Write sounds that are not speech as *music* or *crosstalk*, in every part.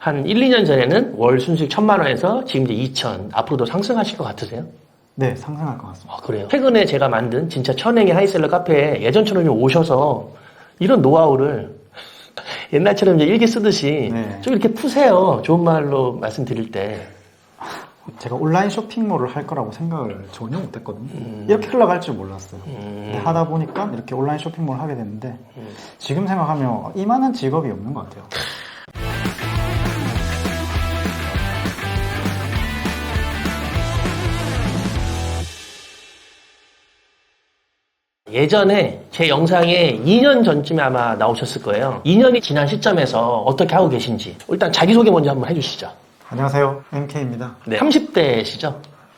한 1, 2년 전에는 월 순수익 1000만 원에서 지금 이제 2000 앞으로도 상승하실 것 같으세요? 네, 상승할 것 같습니다. 아, 그래요? 최근에 제가 만든 진짜 천행의 하이셀러 카페에 예전처럼 좀 오셔서 이런 노하우를 *laughs* 옛날처럼 이제 일기 쓰듯이 네. 좀 이렇게 푸세요. 좋은 말로 말씀드릴 때. 제가 온라인 쇼핑몰을 할 거라고 생각을 전혀 못했거든요. 이렇게 흘러갈 줄 몰랐어요. 근데 하다 보니까 이렇게 온라인 쇼핑몰을 하게 됐는데 지금 생각하면 이만한 직업이 없는 것 같아요. 예전에 제 영상에 2년 전쯤에 아마 나오셨을 거예요. 2년이 지난 시점에서 어떻게 하고 계신지 일단 자기소개 먼저 한번 해주시죠. 안녕하세요. MK입니다. 네. 30대시죠?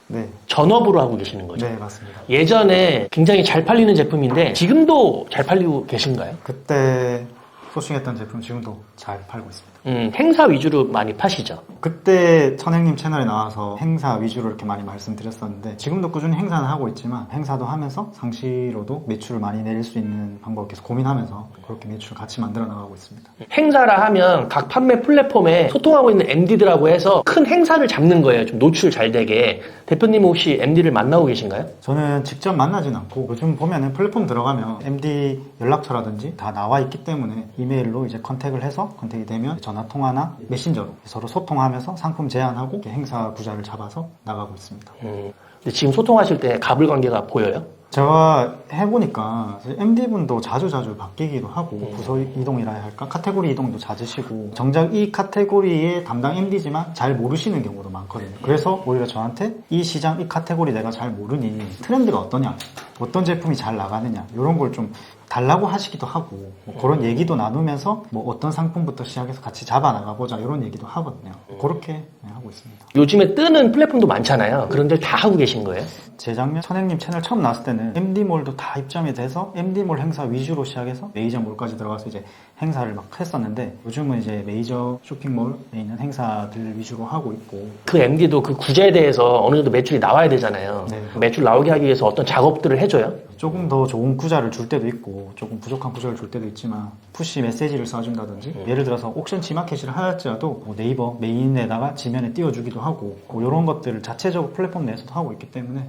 네, 전업으로 하고 계시는 거죠. 네 맞습니다. 예전에 굉장히 잘 팔리는 제품인데 지금도 잘 팔리고 계신가요? 그때 소싱했던 제품 지금도 잘 팔고 있습니다. 음, 행사 위주로 많이 파시죠. 그때 천행님 채널에 나와서 행사 위주로 이렇게 많이 말씀드렸었는데 지금도 꾸준히 행사는 하고 있지만 행사도 하면서 상시로도 매출을 많이 내릴 수 있는 방법을 계속 고민하면서 그렇게 매출을 같이 만들어 나가고 있습니다. 행사라 하면 각 판매 플랫폼에 소통하고 있는 MD들하고 해서 큰 행사를 잡는 거예요. 좀 노출 잘 되게. 대표님 혹시 MD를 만나고 계신가요? 저는 직접 만나진 않고 요즘 보면은 플랫폼 들어가면 MD 연락처라든지 다 나와 있기 때문에 이메일로 이제 컨택을 해서 컨택이 되면 전화 통화나 메신저로 서로 소통하면서 상품 제안하고 이렇게 행사 구자를 잡아서 나가고 있습니다. 음, 근데 지금 소통하실 때 갑을 관계가 보여요? 제가 해보니까 MD분도 자주자주 바뀌기도 하고 부서 이동이라 해야 할까? 카테고리 이동도 잦으시고 정작 이 카테고리의 담당 MD지만 잘 모르시는 경우도 많거든요. 그래서 오히려 저한테 이 시장 이 카테고리 내가 잘 모르니 트렌드가 어떠냐 어떤 제품이 잘 나가느냐 이런 걸 좀 달라고 하시기도 하고 뭐 그런 얘기도 나누면서 뭐 어떤 상품부터 시작해서 같이 잡아 나가보자 이런 얘기도 하거든요 그렇게 네, 하고 있습니다 요즘에 뜨는 플랫폼도 많잖아요. 그런 데를 다 하고 계신 거예요? 재작년 천행님 채널 처음 나왔을 때는 MD몰도 다 입점이 돼서 MD몰 행사 위주로 시작해서 메이저몰까지 들어가서 이제 행사를 막 했었는데 요즘은 이제 메이저 쇼핑몰에 있는 행사들 위주로 하고 있고 그 MD도 그 구제에 대해서 어느 정도 매출이 나와야 되잖아요. 네. 매출 나오게 하기 위해서 어떤 작업들을 해줘요? 조금 더 좋은 구자를 줄 때도 있고 조금 부족한 구자를 줄 때도 있지만 푸시 메시지를 쏴준다든지 예를 들어서 옥션 지마켓을 하였지라도 뭐 네이버 메인에다가 지면에 띄워주기도 하고 뭐 이런 것들을 자체적으로 플랫폼 내에서도 하고 있기 때문에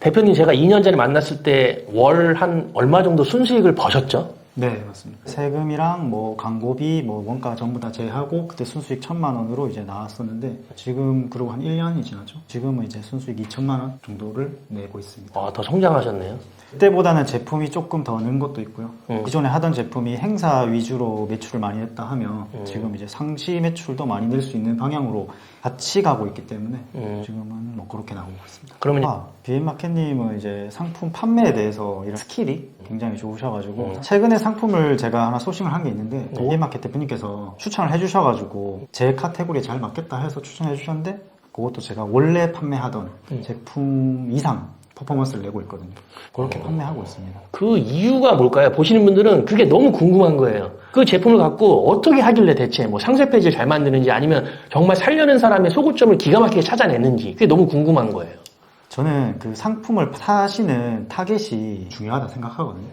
대표님 제가 2년 전에 만났을 때 월 한 얼마 정도 순수익을 버셨죠? 네 맞습니다 세금이랑 뭐 광고비 뭐 원가 전부 다 제하고 그때 순수익 천만 원으로 이제 나왔었는데 지금 그리고 한 1년이 지났죠 지금은 이제 순수익 2천만 원 정도를 내고 있습니다 아, 더 성장하셨네요. 그때보다는 제품이 조금 더 는 것도 있고요 음. 기존에 하던 제품이 행사 위주로 매출을 많이 했다 하면 지금 이제 상시 매출도 많이 낼 수 있는 방향으로 같이 가고 있기 때문에 음. 지금은 뭐 그렇게 나오고 있습니다 그러면 아, 비앤마켓님은 이제 상품 판매에 대해서 이런 스킬이 굉장히 좋으셔가지고 음. 최근에 상품을 제가 하나 소싱을 한 게 있는데 비앤마켓 대표님께서 추천을 해주셔가지고 제 카테고리에 잘 맞겠다 해서 추천해 주셨는데 그것도 제가 원래 판매하던 음. 제품 이상 퍼포먼스를 내고 있거든요. 그렇게 판매하고 있습니다. 그 이유가 뭘까요? 보시는 분들은 그게 너무 궁금한 거예요. 그 제품을 갖고 어떻게 하길래 대체 뭐 상세 페이지를 잘 만드는지 아니면 정말 살려는 사람의 소구점을 기가 막히게 찾아내는지 그게 너무 궁금한 거예요. 저는 그 상품을 사시는 타겟이 중요하다 생각하거든요.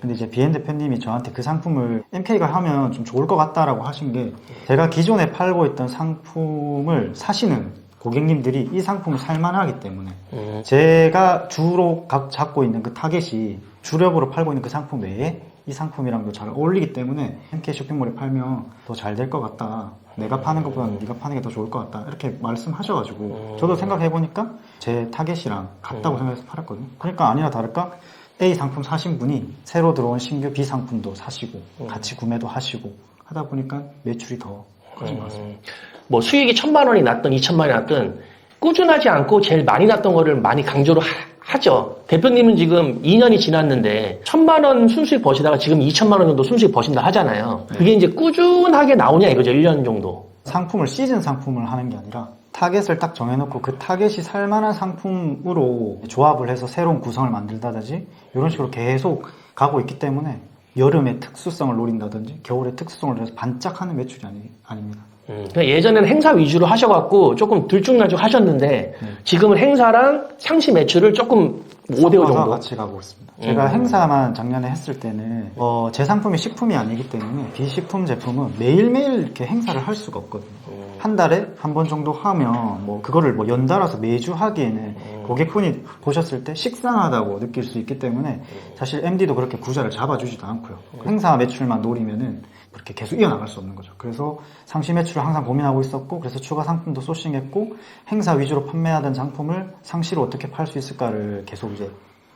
근데 이제 비엔 대표님이 저한테 그 상품을 MK가 하면 좀 좋을 것 같다라고 하신 게 제가 기존에 팔고 있던 상품을 사시는 고객님들이 이 상품을 살만하기 때문에 음. 제가 주로 각 잡고 있는 그 타겟이 주력으로 팔고 있는 그 상품 외에 이 상품이랑도 잘 어울리기 때문에 MK 쇼핑몰에 팔면 더 잘 될 것 같다. 내가 파는 것보다 는 네가 파는 게 더 좋을 것 같다. 이렇게 말씀하셔가지고 저도 생각해 보니까 제 타겟이랑 같다고 생각해서 팔았거든요. 그러니까 아니나 다를까 A 상품 사신 분이 새로 들어온 신규 B 상품도 사시고 같이 구매도 하시고 하다 보니까 매출이 더 커진 것 같습니다. 뭐 수익이 천만 원이 났든 이천만 원이 났든 꾸준하지 않고 제일 많이 났던 거를 많이 강조를 하, 죠 대표님은 지금 2년이 지났는데 천만 원 순수익 버시다가 지금 2천만 원 정도 순수익 버신다 하잖아요. 그게 이제 꾸준하게 나오냐 이거죠. 1년 정도. 상품을 시즌 상품을 하는 게 아니라 타겟을 딱 정해놓고 그 타겟이 살만한 상품으로 조합을 해서 새로운 구성을 만들다든지 이런 식으로 계속 가고 있기 때문에 여름의 특수성을 노린다든지 겨울의 특수성을 위해서 반짝하는 매출이 아니, 아닙니다. 음, 예전에는 행사 위주로 하셔갖고 조금 들쭉날쭉 하셨는데 지금은 행사랑 상시 매출을 조금 5대5 섞어서 정도. 같이 가고 있습니다. 제가 음. 행사만 작년에 했을 때는 어, 제 상품이 식품이 아니기 때문에 비식품 제품은 매일매일 이렇게 행사를 할 수가 없거든요. 음. 한 달에 한 번 정도 하면 뭐 그거를 뭐 연달아서 매주 하기에는 음. 고객분이 보셨을 때 식상하다고 느낄 수 있기 때문에 사실 MD도 그렇게 구자를 잡아주지도 않고요. 행사 매출만 노리면은 그렇게 계속 이어나갈 수 없는 거죠. 그래서 상시 매출을 항상 고민하고 있었고 그래서 추가 상품도 소싱했고 행사 위주로 판매하던 상품을 상시로 어떻게 팔 수 있을까를 계속 이제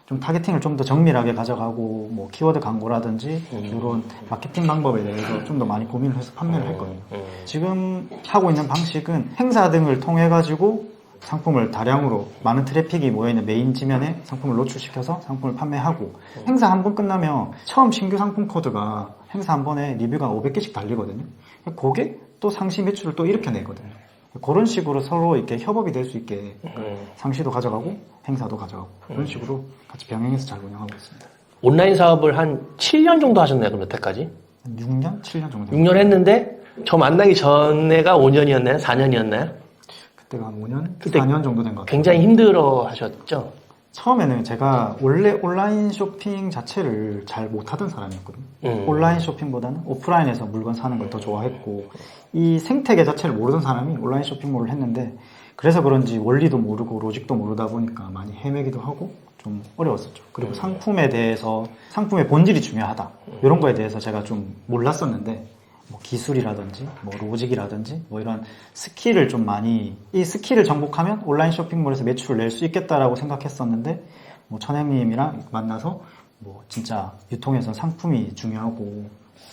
좀 타겟팅을 좀 더 정밀하게 가져가고 뭐 키워드 광고라든지 이런 마케팅 방법에 대해서 좀 더 많이 고민을 해서 판매를 했거든요. 음. 지금 하고 있는 방식은 행사 등을 통해 가지고 상품을 다량으로 많은 트래픽이 모여있는 메인 지면에 상품을 노출시켜서 상품을 판매하고 행사 한 번 끝나면 처음 신규 상품 코드가 행사 한 번에 리뷰가 500개씩 달리거든요. 그게 또 상시 매출을 또 이렇게 내거든요. 그런 식으로 서로 이렇게 협업이 될 수 있게 음. 상시도 가져가고 행사도 가져가고 그런 식으로 같이 병행해서 잘 운영하고 있습니다. 온라인 사업을 한 7년 정도 하셨나요? 그럼 여태까지? 한 6년, 7년 정도. 6년 했는데 저 만나기 전에가 5년이었나요? 4년이었나요? 그때가 한 5년, 그때 4년 정도 된 것 같아요. 굉장히 힘들어 하셨죠? 처음에는 제가 원래 온라인 쇼핑 자체를 잘 못하던 사람이었거든요. 음. 온라인 쇼핑보다는 오프라인에서 물건 사는 걸 더 좋아했고 이 생태계 자체를 모르던 사람이 온라인 쇼핑몰을 했는데 그래서 그런지 원리도 모르고 로직도 모르다 보니까 많이 헤매기도 하고 좀 어려웠었죠. 그리고 상품에 대해서 상품의 본질이 중요하다 이런 거에 대해서 제가 좀 몰랐었는데 뭐 기술이라든지 뭐 로직이라든지 뭐 이런 스킬을 좀 많이 이 스킬을 정복하면 온라인 쇼핑몰에서 매출을 낼 수 있겠다라고 생각했었는데 뭐 천행님이랑 만나서 뭐 진짜 유통에서 상품이 중요하고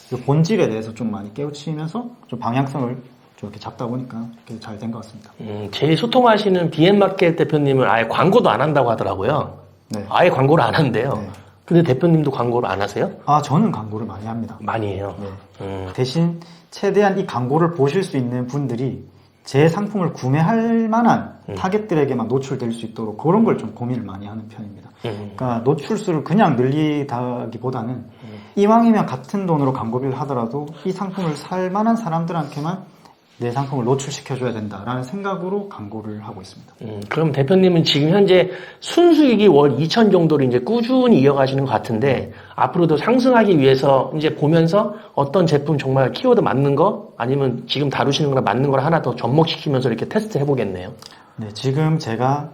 그 본질에 대해서 좀 많이 깨우치면서 좀 방향성을 좀 이렇게 잡다 보니까 잘된 것 같습니다. 음, 제일 소통하시는 BM마켓 대표님은 아예 광고도 안 한다고 하더라고요. 네. 아예 광고를 안 한대요. 네. 근데 대표님도 광고를 안 하세요? 아 저는 광고를 많이 합니다. 많이 해요. 네. 음, 대신 최대한 이 광고를 보실 수 있는 분들이 제 상품을 구매할 만한 타겟들에게만 노출될 수 있도록 그런 걸 좀 고민을 많이 하는 편입니다. 음, 그러니까 노출수를 그냥 늘리다기보다는 이왕이면 같은 돈으로 광고비를 하더라도 이 상품을 살 만한 사람들한테만 내 상품을 노출시켜줘야 된다라는 생각으로 광고를 하고 있습니다. 음, 그럼 대표님은 지금 현재 순수익이 월 2천 정도를 이제 꾸준히 이어가시는 것 같은데 앞으로도 상승하기 위해서 이제 보면서 어떤 제품 정말 키워드 맞는 거 아니면 지금 다루시는 거랑 맞는 걸 하나 더 접목시키면서 이렇게 테스트 해보겠네요. 네, 지금 제가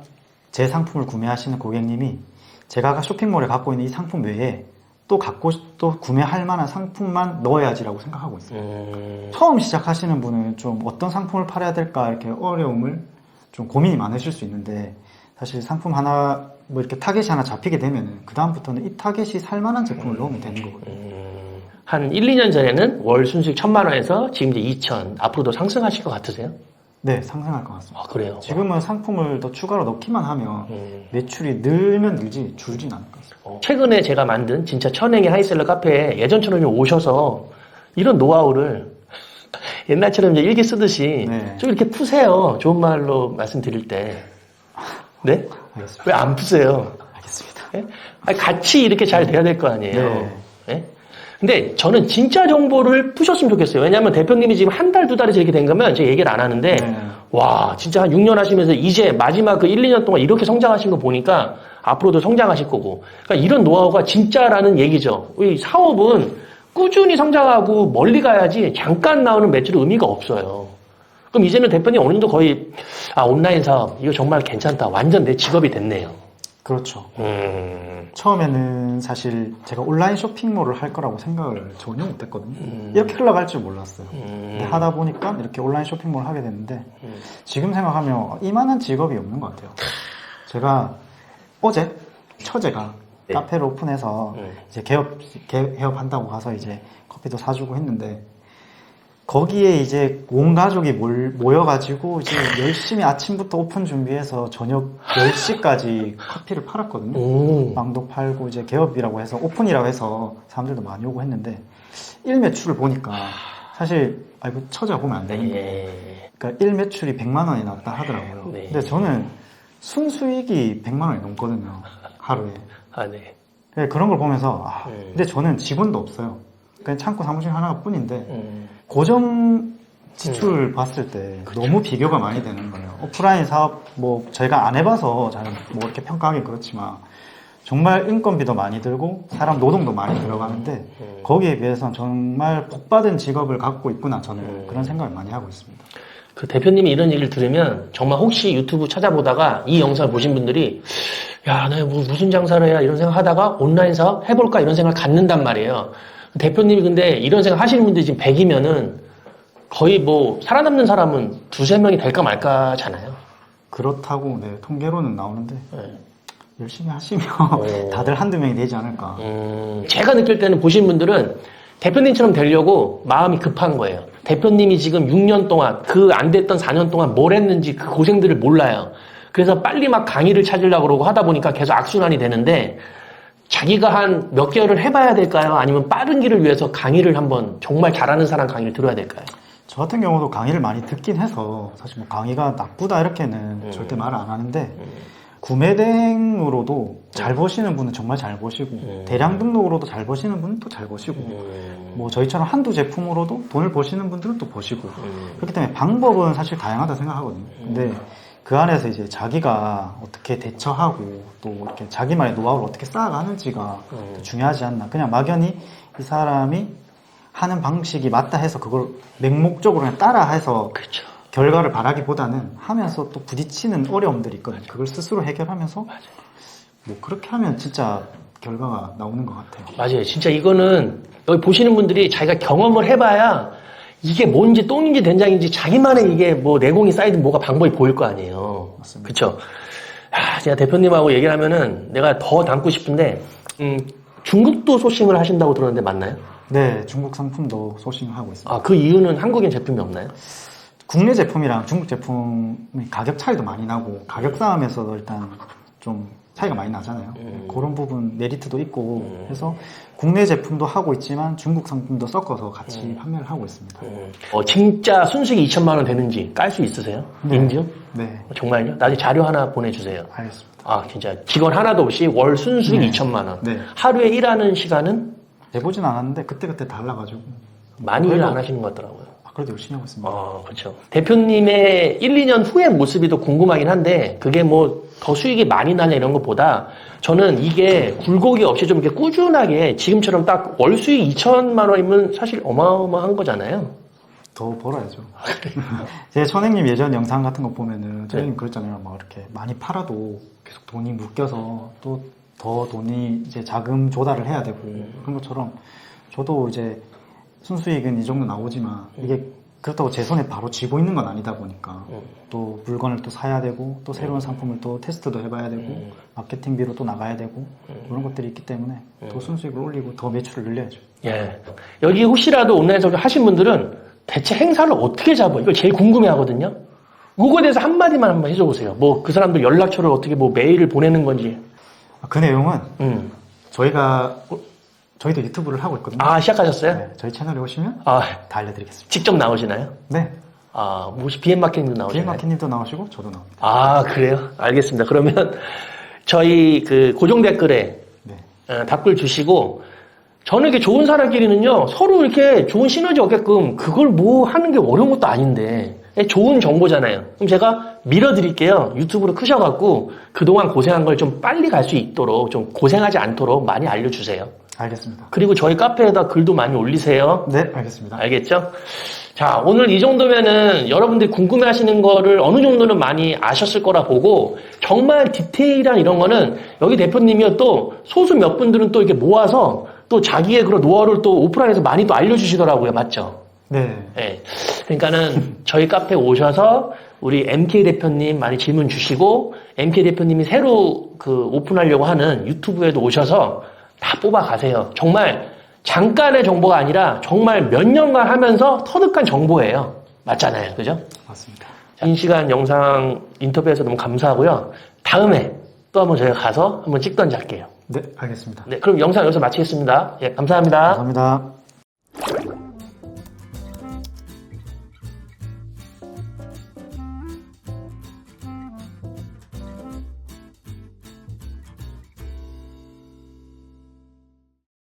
제 상품을 구매하시는 고객님이 제가 쇼핑몰에 갖고 있는 이 상품 외에 또 갖고 또 구매할 만한 상품만 넣어야지라고 생각하고 있어요. 음, 처음 시작하시는 분은 좀 어떤 상품을 팔아야 될까 이렇게 어려움을 좀 고민이 많으실 수 있는데 사실 상품 하나 뭐 이렇게 타겟이 하나 잡히게 되면은 그 다음부터는 이 타겟이 살만한 제품을 넣으면 되는 거거든요. 음, 한 1, 2년 전에는 월 순수익 천만 원에서 지금 이제 2천 앞으로도 상승하실 것 같으세요? 네, 상승할 것 같습니다. 아 그래요? 지금은 상품을 더 추가로 넣기만 하면 음. 매출이 늘면 늘지 줄진 않을 것 같습니다. 어, 최근에 제가 만든 진짜 천행의 하이셀러 카페에 예전처럼 좀 오셔서 이런 노하우를 *laughs* 옛날처럼 이제 일기 쓰듯이 네. 좀 이렇게 푸세요. 좋은 말로 말씀드릴 때. 네? 왜 안 푸세요? 알겠습니다. 예? 아니, 같이 이렇게 잘 돼야 될 거 아니에요. 네. 예? 근데 저는 진짜 정보를 푸셨으면 좋겠어요. 왜냐하면 대표님이 지금 한 달, 두 달에서 이렇게 된 거면 제가 얘기를 안 하는데, 네. 와, 진짜 한 6년 하시면서 이제 마지막 그 1, 2년 동안 이렇게 성장하신 거 보니까 앞으로도 성장하실 거고. 그러니까 이런 노하우가 진짜라는 얘기죠. 이 사업은 꾸준히 성장하고 멀리 가야지 잠깐 나오는 매출은 의미가 없어요. 그럼 이제는 대표님 정도 거의, 아, 온라인 사업, 이거 정말 괜찮다. 완전 내 직업이 됐네요. 그렇죠. 음, 처음에는 사실 제가 온라인 쇼핑몰을 할 거라고 생각을 전혀 못했거든요. 음. 이렇게 흘러갈 줄 몰랐어요. 음. 하다 보니까 이렇게 온라인 쇼핑몰을 하게 됐는데 음. 지금 생각하면 이만한 직업이 없는 것 같아요. 제가 어제 처제가 네. 카페를 오픈해서 음. 이제 개업 개, 개업한다고 가서 이제 커피도 사주고 했는데 거기에 이제 온 가족이 몰- 모여가지고 이제 열심히 아침부터 오픈 준비해서 저녁 10시까지 커피를 팔았거든요. 오. 빵도 팔고 이제 개업이라고 해서 오픈이라고 해서 사람들도 많이 오고 했는데 일 매출을 보니까 사실 아이고 처자 보면 안 되는 거예요. 예. 그러니까 일 매출이 100만 원이 났다 하더라고요. 네. 근데 저는 순수익이 100만 원이 넘거든요. 하루에. 아, 네. 그래, 그런 걸 보면서 아, 음. 근데 저는 직원도 없어요. 그냥 창고 사무실 하나 뿐인데 음. 고정 지출 봤을 때 너무 비교가 많이 되는 거예요. 오프라인 사업 뭐 저희가 안 해봐서 잘 뭐 이렇게 평가하기 그렇지만 정말 인건비도 많이 들고 사람 노동도 많이 들어가는데 거기에 비해서는 정말 복받은 직업을 갖고 있구나 저는 그런 생각을 많이 하고 있습니다. 그 대표님이 이런 얘기를 들으면 정말 혹시 유튜브 찾아보다가 이 영상을 보신 분들이 야, 나 뭐 무슨 장사를 해야 이런 생각 하다가 온라인 사업 해볼까 이런 생각을 갖는단 말이에요. 대표님이 근데 이런 생각 하시는 분들이 지금 100이면은 거의 뭐 살아남는 사람은 두세 명이 될까 말까잖아요. 그렇다고 네, 통계로는 나오는데 네. 열심히 하시면 오. *laughs* 다들 한두 명이 되지 않을까. 음, 제가 느낄 때는 보신 분들은 대표님처럼 되려고 마음이 급한 거예요. 대표님이 지금 6년 동안 그 안 됐던 4년 동안 뭘 했는지 그 고생들을 몰라요. 그래서 빨리 막 강의를 찾으려고 그러고 하다 보니까 계속 악순환이 되는데 자기가 한 몇 개월을 해봐야 될까요? 아니면 빠른 길을 위해서 강의를 한번 정말 잘하는 사람 강의를 들어야 될까요? 저 같은 경우도 강의를 많이 듣긴 해서 사실 뭐 강의가 나쁘다 이렇게는 음. 절대 말을 안 하는데 구매 대행으로도 잘 버시는 분은 정말 잘 버시고 음. 대량 등록으로도 잘 버시는 분은 또잘 버시고 음, 뭐 저희처럼 한두 제품으로도 돈을 버시는 분들은 또 버시고 음, 그렇기 때문에 방법은 사실 다양하다 생각하거든요. 근데 그 안에서 이제 자기가 어떻게 대처하고 또 이렇게 자기만의 노하우를 어떻게 쌓아가는지가 음. 중요하지 않나. 그냥 막연히 이 사람이 하는 방식이 맞다 해서 그걸 맹목적으로 그냥 따라 해서 그렇죠. 결과를 바라기보다는 하면서 또 부딪히는 어려움들이 있거든요. 그걸 스스로 해결하면서 뭐 그렇게 하면 진짜 결과가 나오는 것 같아요. 맞아요. 진짜 이거는 여기 보시는 분들이 자기가 경험을 해봐야 이게 뭔지 똥인지 된장인지 자기만의 이게 뭐 내공이 쌓이든 뭐가 방법이 보일 거 아니에요. 맞습니다. 그쵸? 아, 제가 대표님하고 얘기를 하면은 내가 더 담고 싶은데, 음, 중국도 소싱을 하신다고 들었는데 맞나요? 네, 중국 상품도 소싱을 하고 있습니다. 아, 그 이유는 한국인 제품이 없나요? 국내 제품이랑 중국 제품의 가격 차이도 많이 나고 가격 싸움에서도 일단 좀 차이가 많이 나잖아요. 음. 그런 부분 메리트도 있고 해서 국내 제품도 하고 있지만 중국 상품도 섞어서 같이 음. 판매를 하고 있습니다. 어, 진짜 순수익 2천만 원 되는지 깔 수 있으세요? 네. 인증? 네, 정말요? 나중에 자료 하나 보내주세요. 알겠습니다. 아, 진짜. 직원 하나도 없이 월 순수익 네. 2천만 원. 네. 하루에 일하는 시간은 해보진 않았는데 그때그때 달라가지고 많이 일 안 하시는 것 같더라고요. 아, 그래도 열심히 하고 있습니다. 어, 그렇죠. 대표님의 1, 2년 후의 모습이 더 궁금하긴 한데 그게 뭐 더 수익이 많이 나냐 이런 것보다 저는 이게 굴곡이 없이 좀 이렇게 꾸준하게 지금처럼 딱 월 수익 2천만 원이면 사실 어마어마한 거잖아요. 더 벌어야죠. 제 천행님 예전 영상 같은 거 보면은 천행님 그랬잖아요. 막 이렇게 많이 팔아도 계속 돈이 묶여서 또 더 돈이 이제 자금 조달을 해야 되고 그런 것처럼 저도 이제 순수익은 이 정도 나오지만 이게 그렇다고 제 손에 바로 쥐고 있는 건 아니다 보니까 또 물건을 또 사야 되고 또 새로운 상품을 또 테스트도 해봐야 되고 마케팅비로 또 나가야 되고 그런 것들이 있기 때문에 더 순수익을 올리고 더 매출을 늘려야죠. 예. 여기 혹시라도 온라인 서비스 하신 분들은 대체 행사를 어떻게 잡아? 이걸 제일 궁금해 하거든요. 그거에 대해서 한마디만 한번 해줘 보세요. 뭐 그 사람들 연락처를 어떻게 뭐 메일을 보내는 건지. 그 내용은 음. 저희가 어, 저희도 유튜브를 하고 있거든요. 아, 시작하셨어요? 네, 저희 채널에 오시면 아, 다 알려드리겠습니다. 직접 나오시나요? 네, 아, 혹시 비엠 마케팅도 나오시나요? 비엠마켓님도 나오시고 저도 나옵니다. 아, 그래요? 알겠습니다. 그러면 저희 그 고정 댓글에 네, 어, 답글 주시고 저는 이렇게 좋은 사람끼리는요 서로 이렇게 좋은 시너지 얻게끔 그걸 뭐 하는 게 어려운 것도 아닌데 예, 좋은 정보잖아요. 그럼 제가 밀어드릴게요. 유튜브로 크셔갖고 그동안 고생한 걸 좀 빨리 갈 수 있도록 좀 고생하지 않도록 많이 알려주세요. 알겠습니다. 그리고 저희 카페에다 글도 많이 올리세요. 네, 알겠습니다. 알겠죠? 자, 오늘 이 정도면은 여러분들이 궁금해 하시는 거를 어느 정도는 많이 아셨을 거라 보고 정말 디테일한 이런 거는 여기 대표님이요 또 소수 몇 분들은 또 이렇게 모아서 또 자기의 그런 노하우를 또 오프라인에서 많이 또 알려주시더라고요. 맞죠? 네, 예. 그러니까는 저희 카페 오셔서 우리 MK 대표님 많이 질문 주시고 MK 대표님이 새로 그 오픈하려고 하는 유튜브에도 오셔서 다 뽑아 가세요. 정말 잠깐의 정보가 아니라 정말 몇 년간 하면서 터득한 정보예요. 맞잖아요. 그죠? 맞습니다. 긴 시간 영상 인터뷰해서 너무 감사하고요. 다음에 또 한번 저희가 가서 한번 찍던지 할게요. 네, 알겠습니다. 네, 그럼 영상 여기서 마치겠습니다. 예, 감사합니다. 감사합니다.